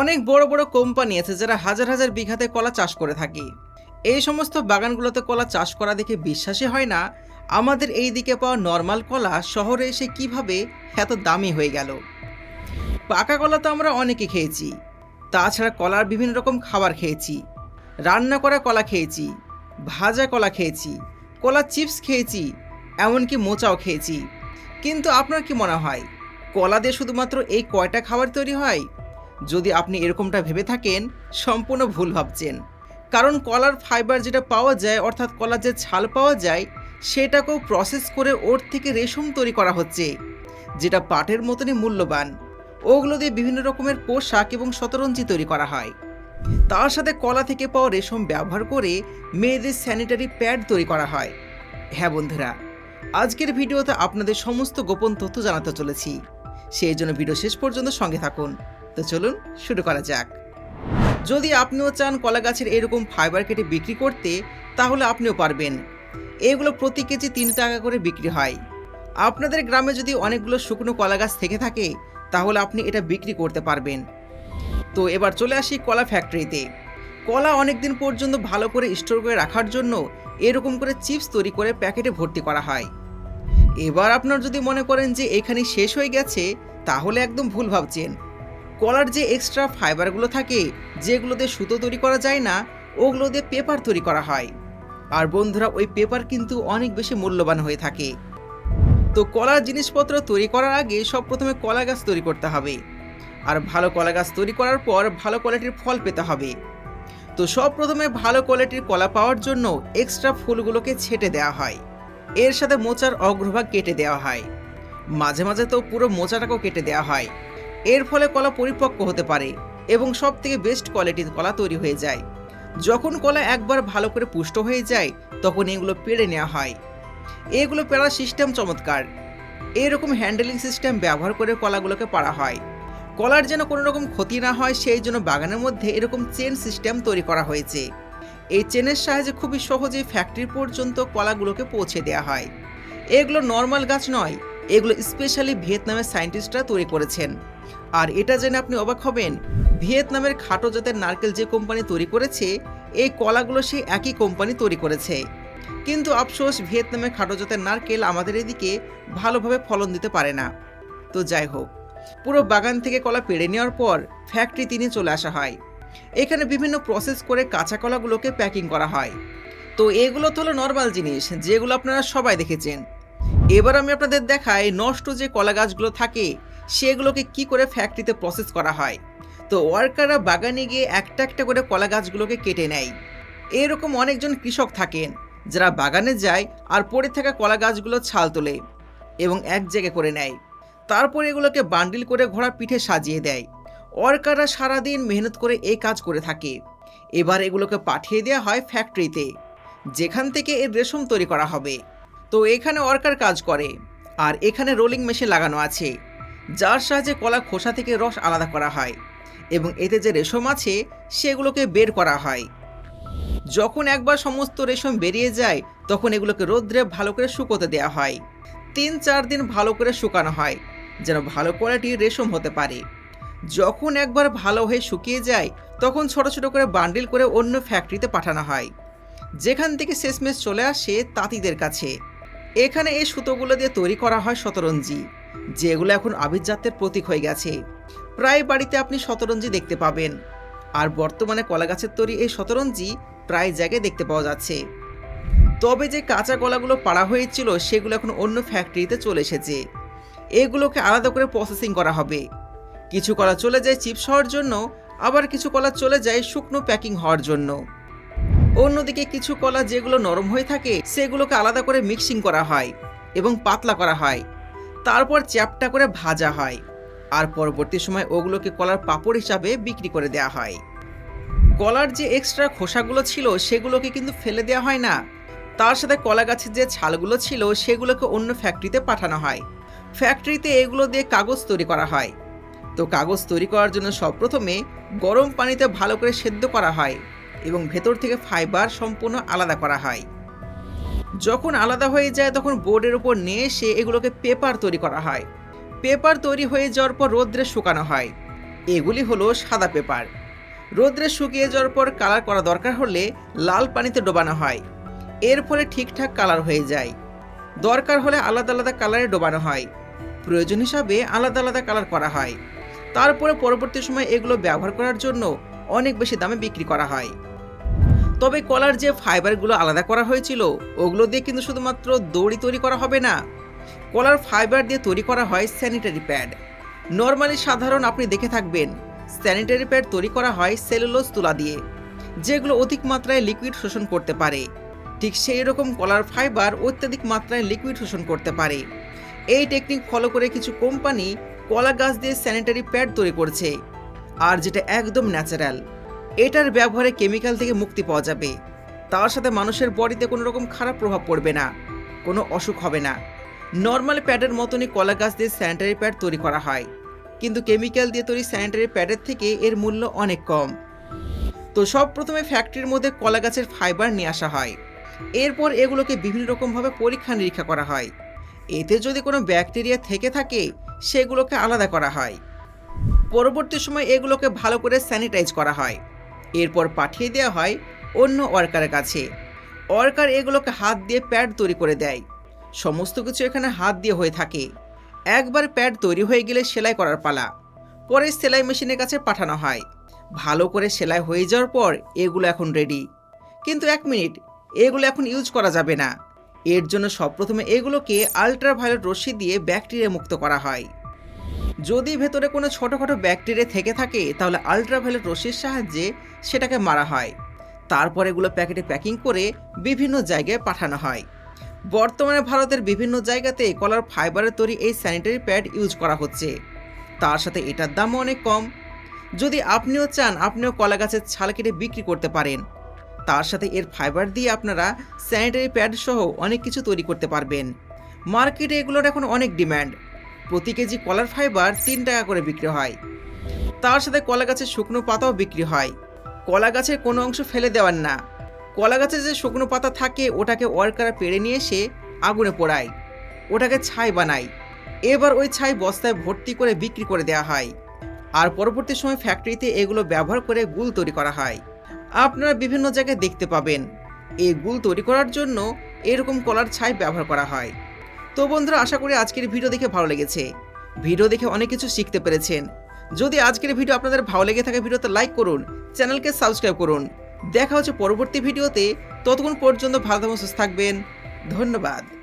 অনেক বড় বড় কোম্পানি আছে যারা হাজার হাজার বিঘাতে কলা চাষ করে থাকে। এই সমস্ত বাগানগুলোতে কলা চাষ করা দেখে বিশ্বাসই হয় না। আমাদের এই দিকে পাওয়া নর্মাল কলা শহরে এসে কীভাবে এত দামি হয়ে গেল? পাকা কলা তো আমরা অনেকে খেয়েছি। তাছাড়া কলার বিভিন্ন রকম খাবার খেয়েছি। রান্না করা কলা খেয়েছি। ভাজা কলা খেয়েছি। কলা চিপস খেয়েছি। এমনকি মোচাও খেয়েছি। কিন্তু আপনার কি মনে হয়, কলা দিয়ে শুধুমাত্র এই কয়টা খাবার তৈরি হয়? যদি আপনি এরকমটা ভেবে থাকেন, সম্পূর্ণ ভুল ভাবছেন। কারণ কলার ফাইবার যেটা পাওয়া যায়, অর্থাৎ কলার যে ছাল পাওয়া যায়, সেটাকেও প্রসেস করে ওর থেকে রেশম তৈরি করা হচ্ছে, যেটা পাটের মতনই মূল্যবান। ওগুলো দিয়ে বিভিন্ন রকমের পোশাক এবং শতরঞ্জি তৈরি করা হয়। তার সাথে কলা থেকে পাওয়া রেশম ব্যবহার করে মেয়েদের স্যানিটারি প্যাড তৈরি করা হয়। হ্যাঁ বন্ধুরা, আজকের ভিডিওতে আপনাদের সমস্ত গোপন তথ্য জানাতে চলেছি। সেই জন্য ভিডিও শেষ পর্যন্ত সঙ্গে থাকুন। তো চলুন শুরু করা যাক। যদি আপনিও চান কলা গাছের এরকম ফাইবার কেটে বিক্রি করতে, তাহলে আপনিও পারবেন। এগুলো প্রতি কেজি তিন টাকা করে বিক্রি হয়। আপনাদের গ্রামে যদি অনেকগুলো শুকনো কলা গাছ থেকে থাকে, তাহলে আপনি এটা বিক্রি করতে পারবেন। তো এবার চলে আসি কলা ফ্যাক্টরিতে কলা অনেক দিন পর্যন্ত ভালো করে স্টোর করে রাখার জন্য এরকম করে চিপস তৈরি করে প্যাকেটে ভর্তি করা হয়। এবার আপনার যদি মনে করেন যে এখানে শেষ হয়ে গেছে, তাহলে একদম ভুল ভাবছেন। কলার যে এক্সট্রা ফাইবারগুলো থাকে, যেগুলো দিয়ে সুতো তৈরি করা যায় না, ওগুলো দিয়ে পেপার তৈরি করা হয়। আর বন্ধুরা, ওই পেপার কিন্তু অনেক বেশি মূল্যবান হয়ে থাকে। তো কলার জিনিসপত্র তৈরি করার আগে সব প্রথমে কলা গাছ তৈরি করতে হবে। আর ভালো কলা গাছ তৈরি করার পর ভালো কোয়ালিটির ফল পেতে হবে। তো সব প্রথমে ভালো কোয়ালিটির কলা পাওয়ার জন্য এক্সট্রা ফুলগুলোকে ছেটে দেওয়া হয়। এর সাথে মোচার অগ্রভাগ কেটে দেওয়া হয়। মাঝে মাঝে তো পুরো মোচাটাকেও কেটে দেওয়া হয়। এর ফলে কলা পরিপক্ক হতে পারে এবং সব থেকে বেস্ট কোয়ালিটির কলা তৈরি হয়ে যায়। যখন কলা একবার ভালো করে পুষ্ট হয়ে যায়, তখন এগুলো পেড়ে নেওয়া হয়। এগুলো পেড়ার সিস্টেম চমৎকার। এরকম হ্যান্ডেলিং সিস্টেম ব্যবহার করে কলাগুলোকে পাড়া হয়। কলার যেন কোনো রকম ক্ষতি না হয়, সেই জন্য বাগানের মধ্যে এরকম চেন সিস্টেম তৈরি করা হয়েছে। এই চেনের সাহায্যে খুবই সহজেই ফ্যাক্টরি পর্যন্ত কলাগুলোকে পৌঁছে দেওয়া হয়। এগুলো নর্মাল গাছ নয় এগুলো স্পেশালি ভিয়েতনামের সায়েন্টিস্টরা তৈরি করেছেন। আর এটা জেনে আপনি অবাক হবেন, ভিয়েতনামের খাটো জাতের নারকেল যে কোম্পানি তৈরি করেছে, এই কলাগুলো সেই একই কোম্পানি তৈরি করেছে। কিন্তু আফসোস, ভিয়েতনামের খাটো জাতের নারকেল আমাদের এদিকে ভালোভাবে ফলন দিতে পারে না। তো যাই হোক, পুরো বাগান থেকে কলা পেড়ে নেওয়ার পর ফ্যাক্টরি তিনি চলে আসা হয়। এখানে বিভিন্ন প্রসেস করে কাঁচা কলাগুলোকে প্যাকিং করা হয়। তো এগুলো তো হলো নর্মাল জিনিস, যেগুলো আপনারা সবাই দেখেছেন। এবার আমি আপনাদের দেখাই নষ্ট যে কলা গাছগুলো থাকে, সেগুলোকে কি করে ফ্যাক্টরিতে প্রসেস করা হয়। তো ওয়ার্কাররা বাগানে গিয়ে একটা একটা করে কলা গাছগুলোকে কেটে নেয়। এরকম অনেকজন কৃষক থাকেন, যারা বাগানে যায় আর পড়ে থাকা কলা গাছগুলো ছাল তোলে এবং এক জায়গায় করে নেয়। তারপর এগুলোকে বান্ডিল করে ঘোড়ার পিঠে সাজিয়ে দেয়। ওয়ার্কাররা সারাদিন মেহনত করে এই কাজ করে থাকে। এবার এগুলোকে পাঠিয়ে দেওয়া হয় ফ্যাক্টরিতে যেখান থেকে এর রেশম তৈরি করা হবে। তো এখানে ওয়ার্কার কাজ করে। আর এখানে রোলিং মেশিন লাগানো আছে। যার সাহায্যে কলা খোসা থেকে রস আলাদা করা হয় এবং এতে যে রেশম আছে, সেগুলোকে বের করা হয়। যখন একবার সমস্ত রেশম বেরিয়ে যায়, তখন এগুলোকে রোদ্রে ভালো করে শুকোতে দেওয়া হয়। তিন চার দিন ভালো করে শুকানো হয়, যেন ভালো কোয়ালিটির রেশম হতে পারে। যখন একবার ভালো হয়ে শুকিয়ে যায়, তখন ছোট ছোট করে বান্ডিল করে অন্য ফ্যাক্টরিতে পাঠানো হয়। যেখান থেকে শেষমেশ চলে আসে তাঁতিদের কাছে। এখানে এই সুতোগুলো দিয়ে তৈরি করা হয় শতরঞ্জি, যেগুলো এখন আভিজাত্যের প্রতীক হয়ে গেছে। প্রায় বাড়িতে আপনি শতরঞ্জি দেখতে পাবেন। আর বর্তমানে কলা গাছের তৈরি এই শতরঞ্জি প্রায় জায়গায় দেখতে পাওয়া যাচ্ছে। তবে যে কাঁচা কলাগুলো পাড়া হয়েছিল, সেগুলো এখন অন্য ফ্যাক্টরিতে চলে এসেছে। এগুলোকে আলাদা করে প্রসেসিং করা হবে। কিছু কলা চলে যায় চিপস হওয়ার জন্য, আবার কিছু কলা চলে যায় শুকনো প্যাকিং হওয়ার জন্য। অন্যদিকে কিছু কলা যেগুলো নরম হয়ে থাকে, সেগুলোকে আলাদা করে মিক্সিং করা হয় এবং পাতলা করা হয়। তারপর চ্যাপটা করে ভাজা হয় আর পরবর্তী সময় ওগুলোকে কলার পাপড় হিসাবে বিক্রি করে দেওয়া হয়। কলার যে এক্সট্রা খোসাগুলো ছিল, সেগুলোকে কিন্তু ফেলে দেওয়া হয় না। তার সাথে কলা গাছের যে ছালগুলো ছিল, সেগুলোকে অন্য ফ্যাক্টরিতে পাঠানো হয়। ফ্যাক্টরিতে এগুলো দিয়ে কাগজ তৈরি করা হয়। তো কাগজ তৈরি করার জন্য সবপ্রথমে গরম পানিতে ভালো করে সেদ্ধ করা হয়। এবং ভেতর থেকে ফাইবার সম্পূর্ণ আলাদা করা হয়। যখন আলাদা হয়ে যায়, তখন বোর্ডের উপর নিয়ে এসে এগুলোকে পেপার তৈরি করা হয়। পেপার তৈরি হয়ে যাওয়ার পর রোদ্রে শুকানো হয়। এগুলি হলো সাদা পেপার। রোদ্রে শুকিয়ে যাওয়ার পর কালার করা দরকার হলে লাল পানিতে ডোবানো হয়। এর ফলে ঠিকঠাক কালার হয়ে যায়। দরকার হলে আলাদা আলাদা কালারে ডোবানো হয়। প্রয়োজন হিসাবে আলাদা আলাদা কালার করা হয়। তারপরে পরবর্তী সময় এগুলো ব্যবহার করার জন্য অনেক বেশি দামে বিক্রি করা হয়। তবে কলার যে ফাইবারগুলো আলাদা করা হয়েছিল, ওগুলো দিয়ে কিন্তু শুধুমাত্র দড়ি তৈরি করা হবে না। কলার ফাইবার দিয়ে তৈরি করা হয় স্যানিটারি প্যাড। নর্মালি সাধারণ আপনি দেখে থাকবেন, স্যানিটারি প্যাড তৈরি করা হয় সেলুলোজ তুলা দিয়ে, যেগুলো অধিক মাত্রায় লিকুইড শোষণ করতে পারে। ঠিক সেই রকম কলার ফাইবার অত্যাধিক মাত্রায় লিকুইড শোষণ করতে পারে। এই টেকনিক ফলো করে কিছু কোম্পানি কলা গাছ দিয়ে স্যানিটারি প্যাড তৈরি করছে, আর যেটা একদম ন্যাচারাল। এটার ব্যবহারে কেমিক্যাল থেকে মুক্তি পাওয়া যাবে। তার সাথে মানুষের বডিতে কোনো রকম খারাপ প্রভাব পড়বে না। কোনো অসুখ হবে না। নর্মাল প্যাডের মতনই কলা গাছ দিয়ে স্যানিটারি প্যাড তৈরি করা হয়। কিন্তু কেমিক্যাল দিয়ে তৈরি স্যানিটারি প্যাডের থেকে এর মূল্য অনেক কম। তো সব প্রথমে ফ্যাক্টরির মধ্যে কলা গাছের ফাইবার নিয়ে আসা হয়। এরপর এগুলোকে বিভিন্ন রকমভাবে পরীক্ষা নিরীক্ষা করা হয়। এতে যদি কোনো ব্যাকটেরিয়া থেকে থাকে, সেগুলোকে আলাদা করা হয়। পরবর্তী সময় এগুলোকে ভালো করে স্যানিটাইজ করা হয়। এরপর পাঠিয়ে দেওয়া হয় অন্য ওয়ার্কারের কাছে। ওয়ার্কার এগুলোকে হাত দিয়ে প্যাড তৈরি করে দেয়। সমস্ত কিছু এখানে হাত দিয়ে হয়ে থাকে। একবার প্যাড তৈরি হয়ে গেলে সেলাই করার পালা। পরে সেলাই মেশিনের কাছে পাঠানো হয়। ভালো করে সেলাই হয়ে যাওয়ার পর এগুলো এখন রেডি কিন্তু এক মিনিট, এগুলো এখন ইউজ করা যাবে না। এর জন্য সবপ্রথমে এগুলোকে আলট্রাভায়োলেট রশ্মি দিয়ে ব্যাকটেরিয়া মুক্ত করা হয়। যদি ভেতরে কোনো ছোটোখাটো ব্যাকটেরিয়া থেকে থাকে, তাহলে আলট্রাভায়োলেট রশ্মির সাহায্যে সেটাকে মারা হয়। তারপর এগুলো প্যাকেটে প্যাকিং করে বিভিন্ন জায়গায় পাঠানো হয়। বর্তমানে ভারতের বিভিন্ন জায়গাতে কলার ফাইবারের তৈরি এই স্যানিটারি প্যাড ইউজ করা হচ্ছে। তার সাথে এটার দামও অনেক কম। যদি আপনিও চান, আপনিও কলা গাছের ছাল কেটে বিক্রি করতে পারেন। তার সাথে এর ফাইবার দিয়ে আপনারা স্যানিটারি প্যাড সহ অনেক কিছু তৈরি করতে পারবেন। মার্কেটে এগুলোর এখন অনেক ডিম্যান্ড প্রতি কেজি কলার ফাইবার তিন টাকা করে বিক্রি হয়। তার সাথে কলা গাছের শুকনো পাতাও বিক্রি হয়। কলা গাছের কোনো অংশ ফেলে দেওয়ার না। কলা গাছের যে শুকনো পাতা থাকে, ওটাকে ওয়ার্কাররা পেড়ে নিয়ে এসে আগুনে পোড়ায়। ওটাকে ছাই বানায়। এবার ওই ছাই বস্তায় ভর্তি করে বিক্রি করে দেওয়া হয়। আর পরবর্তী সময় ফ্যাক্টরিতে এগুলো ব্যবহার করে গুল তৈরি করা হয়। আপনারা বিভিন্ন জায়গায় দেখতে পাবেন। এই গুল তৈরি করার জন্য এরকম কলার ছাই ব্যবহার করা হয়। তো বন্ধুরা, আশা করি আজকের ভিডিও দেখে ভালো লেগেছে। ভিডিও দেখে অনেক কিছু শিখতে পেরেছেন। যদি আজকের ভিডিও আপনাদের ভালো লেগে থাকে, ভিডিওতে লাইক করুন, চ্যানেলকে সাবস্ক্রাইব করুন। দেখা হচ্ছে পরবর্তী ভিডিওতে। ততক্ষণ পর্যন্ত ভালো থাকবেন। ধন্যবাদ।